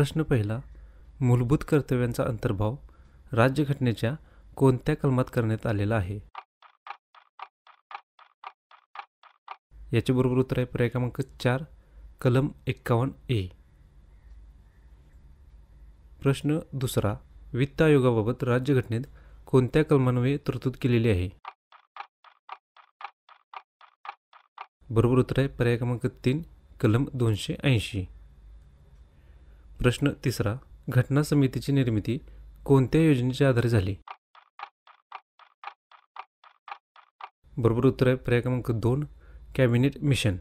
प्रश्न पहिला मूलभूत कर्तव्यांचा अंतर्भाव राज्यघटनेच्या कोणत्या कलमात करण्यात आलेला आहे? याचे बरोबर उत्तर आहे पर्याय क्रमांक चार कलम एक्कावन्न ए. प्रश्न दुसरा वित्त आयोगाबाबत राज्यघटनेत कोणत्या कलमान्वये तरतूद केलेली आहे? बरोबर उत्तर आहे पर्याय क्रमांक तीन कलम दोनशे ऐंशी. प्रश्न तिसरा घटना समितीची निर्मिती कोणत्या योजनेच्या आधारे झाली? बरोबर उत्तर आहे पर्याय क्रमांक दोन कॅबिनेट मिशन.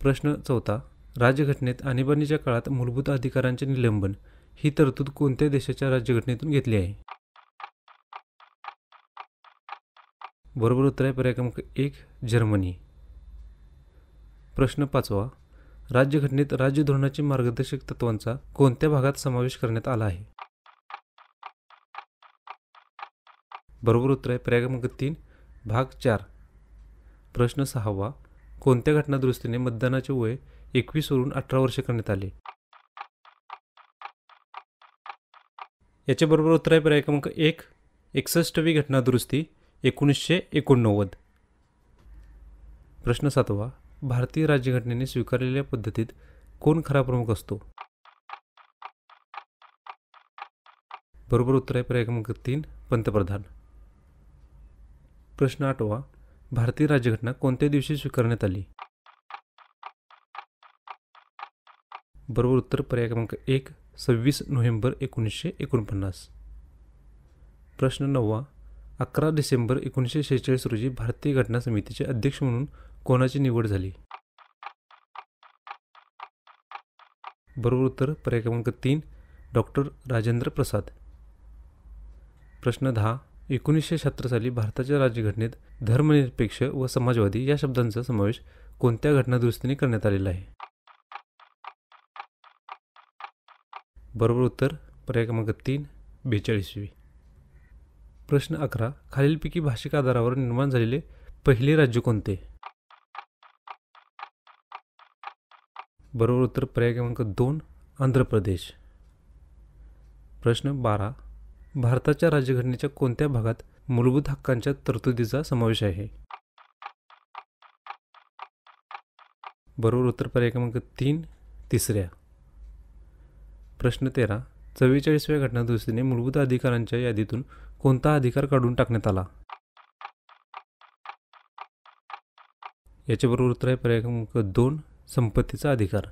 प्रश्न चौथा राज्यघटनेत आणीबाणीच्या काळात मूलभूत अधिकारांचे निलंबन ही तरतूद कोणत्या देशाच्या राज्यघटनेतून घेतली आहे? बरोबर उत्तर आहे पर्याय क्रमांक एक जर्मनी. प्रश्न पाचवा राज्यघटनेत राज्यधोरणाची मार्गदर्शक तत्वांचा कोणत्या भागात समावेश करण्यात आला आहे? बरोबर उत्तर आहे पर्याय तीन भाग चार. प्रश्न सहावा कोणत्या घटनादुरुस्तीने मतदानाचे वय एकवीस वरून अठरा वर्ष करण्यात आले? याच्याबरोबर बरोबर उत्तर आहे पर्याय क्रमांक एक एकसष्टवी घटनादुरुस्ती एकोणीसशे एकोणनव्वद. प्रश्न सातवा भारतीय राज्यघटनेने स्वीकारलेल्या पद्धतीत कोण खरा प्रमुख असतो? बरोबर उत्तर आहे पर्याय क्रमांक तीन पंतप्रधान. प्रश्न आठवा भारतीय राज्यघटना कोणत्या दिवशी स्वीकारण्यात आली? बरोबर उत्तर पर्याय क्रमांक एक सव्वीस नोव्हेंबर एकोणीसशे एकोणपन्नास. प्रश्न नववा अकरा डिसेंबर एकोणीसशे शेहेचाळीस रोजी भारतीय घटना समितीचे अध्यक्ष म्हणून कोणाची निवड झाली? बरोबर उत्तर पर्याय क्रमांक तीन डॉक्टर राजेंद्र प्रसाद. प्रश्न दहा एकोणीसशे शहात्तर साली भारताच्या राज्यघटनेत धर्मनिरपेक्ष व समाजवादी या शब्दांचा समावेश कोणत्या घटनादुरुस्तीने करण्यात आलेला आहे? बरोबर उत्तर पर्याय क्रमांक तीन बेचाळीसवी. प्रश्न अकरा खालीलपैकी भाषिक आधारावर निर्माण झालेले पहिले राज्य कोणते? बरोबर उत्तर पर्याय क्रमांक दोन आंध्र प्रदेश. प्रश्न बारा. भारताच्या राज्यघटनेच्या कोणत्या भागात मूलभूत हक्कांच्या तरतुदीचा समावेश आहे? बरोबर उत्तर पर्याय क्रमांक तीन तिसऱ्या. प्रश्न तेरा. चव्वेचाळीसव्या घटनादुरुस्तीने मूलभूत अधिकारांच्या यादीतून कोणता अधिकार काढून टाकण्यात आला? याचे बरोबर उत्तर आहे पर्याय क्रमांक दोन संपत्तीचा अधिकार.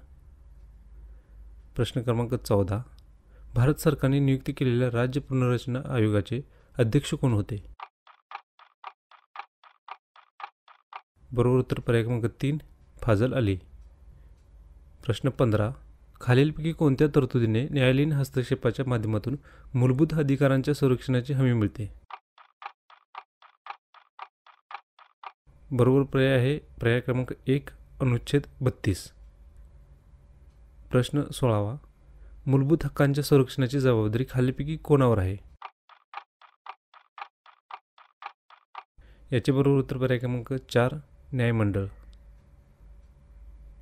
प्रश्न क्रमांक चौदा. भारत सरकारने नियुक्ती केलेल्या राज्य पुनर्रचना आयोगाचे अध्यक्ष कोण होते? बरोबर उत्तर पर्याय क्रमांक तीन फाजल अली. प्रश्न पंधरा. खालीलपैकी कोणत्या तरतुदीने न्यायालयीन हस्तक्षेपाच्या माध्यमातून मूलभूत अधिकारांच्या संरक्षणाची हमी मिळते? बरोबर पर्याय आहे पर्याय क्रमांक एक अनुच्छेद बत्तीस. प्रश्न सोळावा. मूलभूत हक्कांच्या संरक्षणाची जबाबदारी खालीपैकी कोणावर आहे? याचे बरोबर उत्तर पर्याय क्रमांक चार न्यायमंडळ.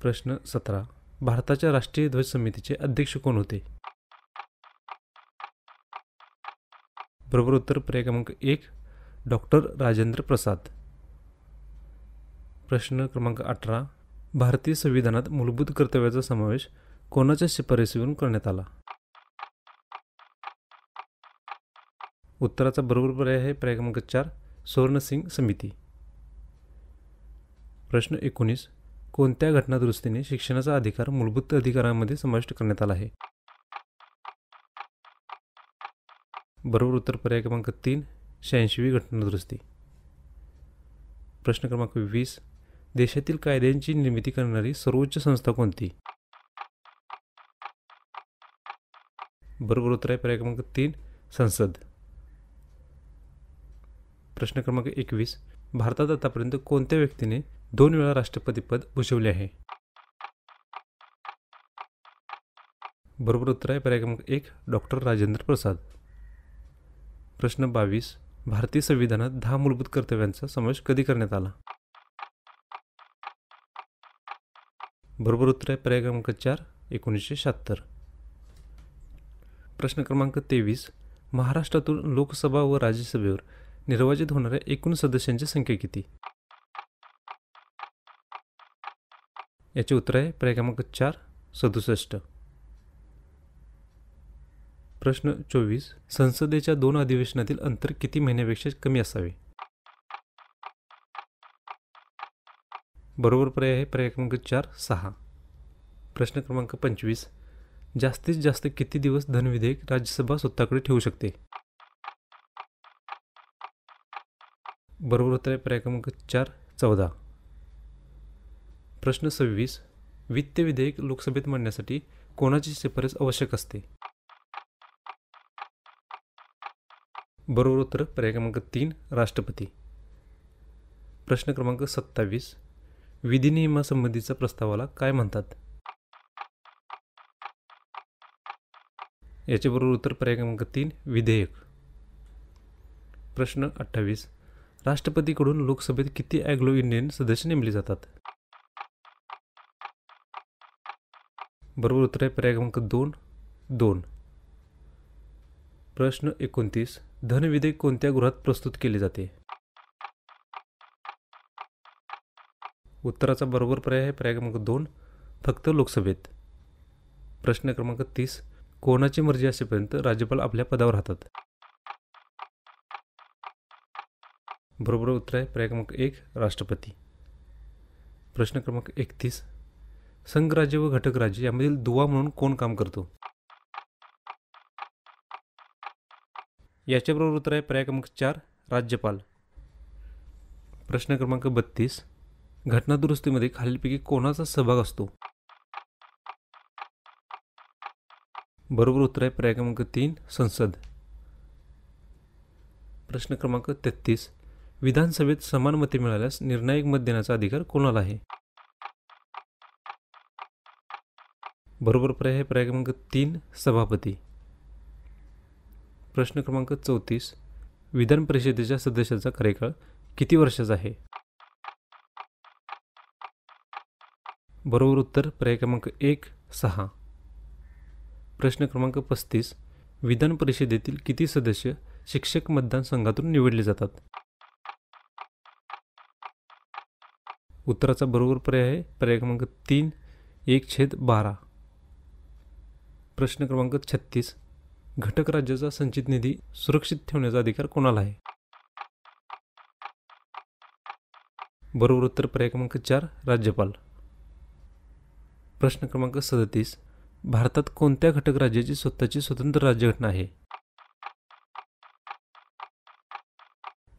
प्रश्न सतरा. भारताच्या राष्ट्रीय ध्वज समितीचे अध्यक्ष कोण होते? बरोबर उत्तर पर्याय क्रमांक एक डॉक्टर राजेंद्र प्रसाद. प्रश्न क्रमांक अठरा भारतीय संविधानात मूलभूत कर्तव्याचा समावेश कोणाच्या शिफारसीवरून करण्यात आला? उत्तराचा बरोबर पर्याय आहे पर्याय क्रमांक चार सुवर्णसिंग समिती. प्रश्न एकोणीस कोणत्या घटनादुरुस्तीने शिक्षणाचा अधिकार मूलभूत अधिकारांमध्ये समाविष्ट करण्यात आला आहे? बरोबर उत्तर पर्याय क्रमांक तीन शहाऐंशीवी घटनादुरुस्ती. प्रश्न क्रमांक वीस देशातील कायद्यांची निर्मिती करणारी सर्वोच्च संस्था कोणती? बरोबर उत्तर आहे पर्याय क्रमांक तीन संसद. प्रश्न क्रमांक एकवीस भारतात आतापर्यंत कोणत्या व्यक्तीने दोन वेळा राष्ट्रपतीपद भूषवले आहे? बरोबर उत्तर आहे पर्याय क्रमांक एक डॉक्टर राजेंद्र प्रसाद. प्रश्न बावीस भारतीय संविधानात दहा मूलभूत कर्तव्यांचा समावेश कधी करण्यात आला? बरोबर उत्तर आहे पर्याय क्रमांक चार एकोणीसशे शहात्तर. प्रश्न क्रमांक तेवीस महाराष्ट्रातून लोकसभा व राज्यसभेवर निर्वाचित होणाऱ्या एकूण सदस्यांची संख्या किती? याचे उत्तर आहे पर्याय क्रमांक चार सदुसष्ट. प्रश्न चोवीस संसदेच्या दोन अधिवेशनातील अंतर किती महिन्यापेक्षा कमी असावे? बरोबर पर्याय आहे पर्याय क्रमांक चार सहा. प्रश्न क्रमांक पंचवीस. जास्तीत जास्त किती दिवस धनविधेयक राज्यसभा स्वतःकडे ठेवू शकते? बरोबर उत्तर आहे पर्याय क्रमांक चार चौदा. प्रश्न सव्वीस. वित्त विधेयक लोकसभेत मांडण्यासाठी कोणाची शिफारस आवश्यक असते? बरोबर उत्तर पर्याय क्रमांक तीन राष्ट्रपती. प्रश्न क्रमांक सत्तावीस. विधिनियमासंबंधीचा प्रस्तावाला काय म्हणतात? याच्याबरोबर उत्तर पर्याय क्रमांक तीन विधेयक. प्रश्न अठ्ठावीस. राष्ट्रपतीकडून लोकसभेत किती अँग्लो इंडियन सदस्य नेमले जातात? बरोबर उत्तर आहे पर्याय क्रमांक दोन दोन. प्रश्न एकोणतीस. धनविधेयक कोणत्या गृहात प्रस्तुत केले जाते? उत्तराचा बरोबर पर्याय आहे पर्याय क्रमांक दोन फक्त लोकसभेत. प्रश्न क्रमांक तीस कोणाची मर्जी असेपर्यंत राज्यपाल आपल्या पदावर राहतात? बरोबर उत्तर आहे पर्याय क्रमांक एक राष्ट्रपती. प्रश्न क्रमांक एकतीस संघराज्य व घटक राज्य यामधील दुवा म्हणून कोण काम करतो? याच्याबरोबर उत्तर आहे पर्याय क्रमांक चार राज्यपाल. प्रश्न क्रमांक बत्तीस घटनादुरुस्तीमध्ये खालीलपैकी कोणाचा सहभाग असतो? बरोबर उत्तर आहे पर्याय क्रमांक तीन संसद. प्रश्न क्रमांक तेहतीस विधानसभेत समान मते मिळाल्यास निर्णायक मत देण्याचा अधिकार कोणाला आहे? बरोबर पर्याय आहे पर्याय क्रमांक तीन सभापती. प्रश्न क्रमांक चौतीस विधान परिषदेच्या सदस्याचा कार्यकाळ किती वर्षाचा आहे? बरोबर उत्तर पर्याय क्रमांक एक सहा. प्रश्न क्रमांक पस्तीस. विधान परिषदेतील किती सदस्य शिक्षक मतदान संघातून निवडले जातात? उत्तराचा बरोबर पर्याय आहे. पर्याय क्रमांक तीन एक छेद बारा. प्रश्न क्रमांक छत्तीस. घटक राज्याचा संचित निधी सुरक्षित ठेवण्याचा अधिकार कोणाला आहे? बरोबर उत्तर पर्याय क्रमांक चार राज्यपाल. प्रश्न क्रमांक सदतीस. भारतात कोणत्या घटक राज्याची स्वतःची स्वतंत्र राज्यघटना आहे?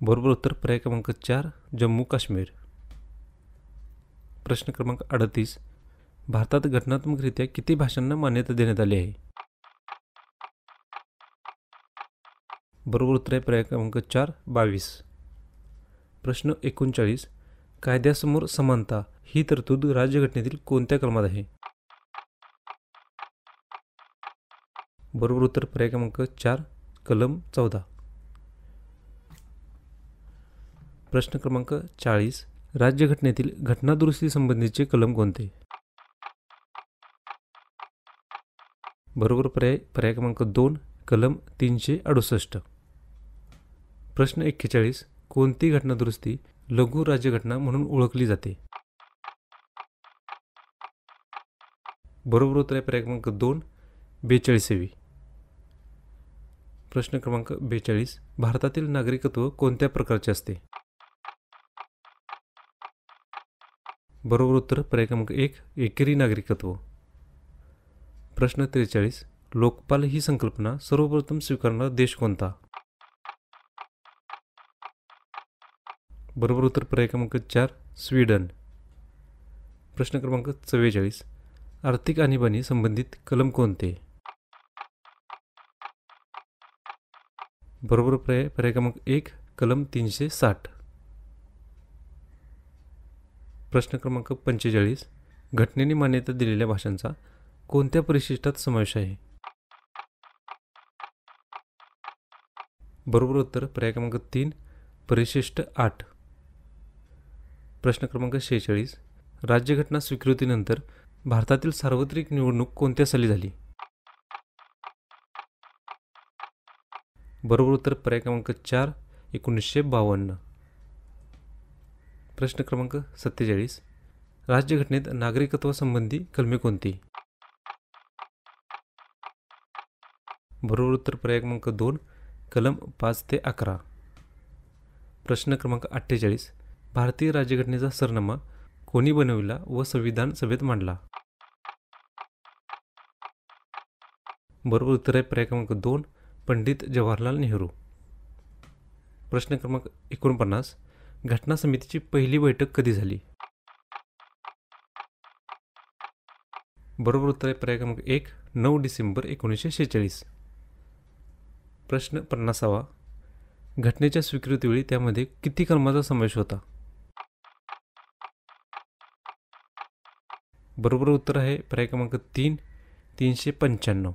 बरोबर उत्तर पर्याय क्रमांक चार जम्मू काश्मीर. प्रश्न क्रमांक अडतीस. भारतात घटनात्मकरित्या किती भाषांना मान्यता देण्यात आली आहे? बरोबर उत्तर आहे पर्याय क्रमांक चार बावीस. प्रश्न एकोणचाळीस. कायद्यासमोर समानता ही तरतूद राज्यघटनेतील कोणत्या क्रमात आहे? बरोबर उत्तर पर्याय क्रमांक चार कलम चौदा. प्रश्न क्रमांक चाळीस राज्यघटनेतील घटनादुरुस्ती संबंधीचे कलम कोणते? बरोबर पर्याय पर्याय क्रमांक दोन कलम तीनशे अडुसष्ट. प्रश्न एक्केचाळीस कोणती घटनादुरुस्ती लघु राज्यघटना म्हणून ओळखली जाते. बरोबर उत्तर आहे पर्याय क्रमांक दोन बेचाळीसावी. प्रश्न क्रमांक बेचाळीस भारतातील नागरिकत्व कोणत्या प्रकारचे असते? बरोबर उत्तर पर्याय क्रमांक एक एकेरी नागरिकत्व. प्रश्न त्रेचाळीस लोकपाल ही संकल्पना सर्वप्रथम स्वीकारणारा देश कोणता? बरोबर उत्तर पर्याय क्रमांक चार स्वीडन. प्रश्न क्रमांक चव्वेचाळीस. आर्थिक आणीबाणी संबंधित कलम कोणते? बरोबर पर्याय पर्याय क्रमांक एक कलम तीनशे साठ. प्रश्न क्रमांक पंचेचाळीस. घटनेने मान्यता दिलेल्या भाषांचा कोणत्या परिशिष्टात समावेश आहे? बरोबर उत्तर पर्याय क्रमांक तीन परिशिष्ट आठ. प्रश्न क्रमांक शेहेचाळीस. राज्यघटना स्वीकृतीनंतर भारतातील सार्वत्रिक निवडणूक कोणत्या साली झाली? बरोबर उत्तर पर्याय क्रमांक चार एकोणीसशे बावन्न. प्रश्न क्रमांक सत्तेचाळीस. राज्यघटनेत नागरिकत्वासंबंधी कलमे कोणती? बरोबर उत्तर पर्याय क्रमांक दोन कलम पाच ते अकरा. प्रश्न क्रमांक अठ्ठेचाळीस. भारतीय राज्यघटनेचा सरनामा कोणी बनविला व संविधान सभेत मांडला? बरोबर उत्तर आहे पर्याय क्रमांक दोन पंडित जवाहरलाल नेहरू. प्रश्न क्रमांक एकोणपन्नास घटना समितीची पहिली बैठक कधी झाली? बरोबर उत्तर आहे पर्याय क्रमांक एक नऊ डिसेंबर एकोणीसशे शेहेचाळीस. प्रश्न पन्नासावा घटनेच्या स्वीकृतीवेळी त्यामध्ये किती कलमाचा समावेश होता? बरोबर उत्तर आहे पर्याय क्रमांक तीन तीनशे पंच्याण्णव.